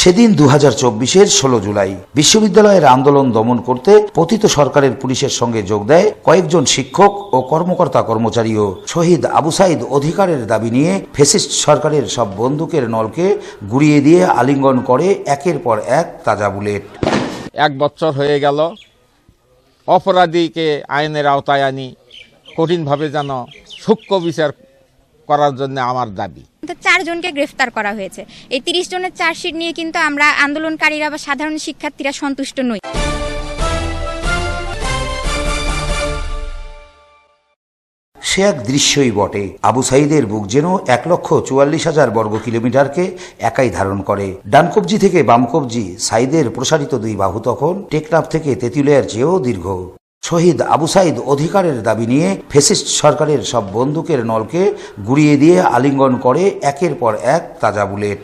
সেদিন দু হাজার চব্বিশের ষোলো জুলাই বিশ্ববিদ্যালয়ের আন্দোলন দমন করতে পতিত সরকারের পুলিশের সঙ্গে যোগ দেয় কয়েকজন শিক্ষক ও কর্মকর্তা কর্মচারীও। শহীদ আবু সাইদ অধিকারের দাবি নিয়ে ফেসিস্ট সরকারের সব বন্দুকের নলকে গুড়িয়ে দিয়ে আলিঙ্গন করে একের পর এক তাজা বুলেট। এক বছর হয়ে গেল। অপরাধীকে আইনের আওতায় আনি, কঠিনভাবে যেন সূক্ষ্ম বিচার করার জন্য আমার দাবি। কিন্তু চারজনকে গ্রেফতার করা হয়েছে। এই তিরিশ জনের চার্জশিট নিয়ে কিন্তু আমরা আন্দোলনকারীরা বা সাধারণ শিক্ষার্থীরা সন্তুষ্ট নই। সে এক দৃশ্যই বটে। আবু সাইদের বুক যেন এক লক্ষ চুয়াল্লিশ হাজার বর্গ কিলোমিটারকে একাই ধারণ করে। ডান কবজি থেকে বাম কবজি সাইদের প্রসারিত দুই বাহু তখন টেকনাফ থেকে তেঁতুলিয়ার চেয়েও দীর্ঘ। শহীদ আবু সাইদ অধিকারের দাবি নিয়ে ফেসিস্ট সরকারের সব বন্দুকের নলকে গুড়িয়ে দিয়ে আলিঙ্গন করে একের পর এক তাজা বুলেট।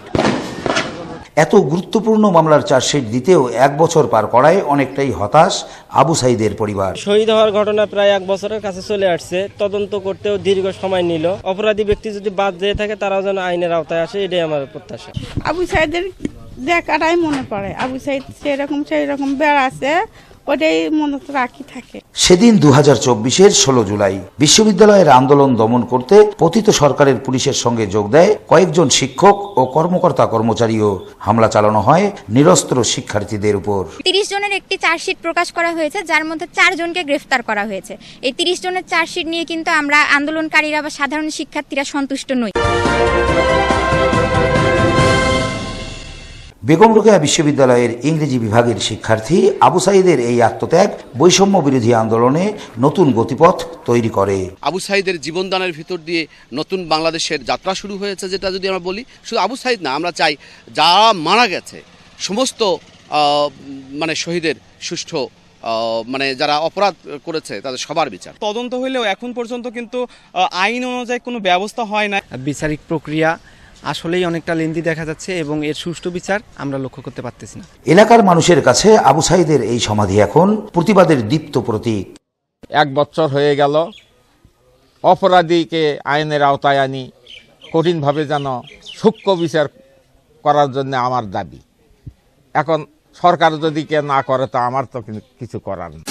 এত গুরুত্বপূর্ণ মামলার চার্জশিট দিতেও এক বছর পার করায় অনেকটাই হতাশ আবু সাইদের পরিবার। শহীদ হওয়ার ঘটনা প্রায় এক বছরের কাছে চলে আসছে। তদন্ত করতেও দীর্ঘ সময় নিল। অপরাধী ব্যক্তি যদি বাদ দিয়ে থাকে তারাও যেন আইনের আওতায় আসে এটাই আমার প্রত্যাশা। আবু সাইদের দেখাটাই মনে পড়ে। আবু সাইদ সেরকম সেই রকম বেড়াচ্ছে ওটাই মনে রাখি থাকে। সেদিন দু হাজার চব্বিশের ষোলো জুলাই বিশ্ববিদ্যালয়ের আন্দোলন দমন করতে পতিত সরকারের পুলিশের সঙ্গে যোগ দেয় কয়েকজন শিক্ষক ও কর্মকর্তা কর্মচারীও। হামলা চালানো হয় নিরস্ত্র শিক্ষার্থীদের উপর। তিরিশ জনের একটি চার্জশিট প্রকাশ করা হয়েছে যার মধ্যে চারজনকে গ্রেফতার করা হয়েছে। এই তিরিশ জনের চার্জশিট নিয়ে কিন্তু আমরা আন্দোলনকারীরা বা সাধারণ শিক্ষার্থীরা সন্তুষ্ট নই। বেগম রোকেয়া বিশ্ববিদ্যালয়ের ইংরেজি বিভাগের শিক্ষার্থী আবু সাইদের এই আত্মত্যাগ বৈষম্য বিরোধী আন্দোলনে নতুন গতিপথ তৈরি করে। আবু সাইদের জীবনদানের ভিতর দিয়ে নতুন বাংলাদেশের যাত্রা শুরু হয়েছে যেটা যদি আমরা বলি শুধু আবু সাইদ না আমরা চাই যারা মারা গেছে সমস্ত মানে শহীদের সুষ্ঠু মানে যারা অপরাধ করেছে তাদের সবার বিচার। তদন্ত হইলেও এখন পর্যন্ত কিন্তু আইন অনুযায়ী কোনো ব্যবস্থা হয় না বিচারিক প্রক্রিয়া আসলেই অনেকটা লেন্দি দেখা যাচ্ছে এবং এর সুষ্ঠু বিচার আমরা লক্ষ্য করতে পারতেছি না। এলাকার মানুষের কাছে আবু সাইদের এই সমাধি এখন প্রতিবাদের দীপ্ত প্রতীক। এক বছর হয়ে গেল অপরাধীকে আইনের আওতায় আনি কঠিনভাবে যেন সূক্ষ্ম বিচার করার জন্য আমার দাবি। এখন সরকার যদি কে না করে তা আমার তো কিছু করার নেই।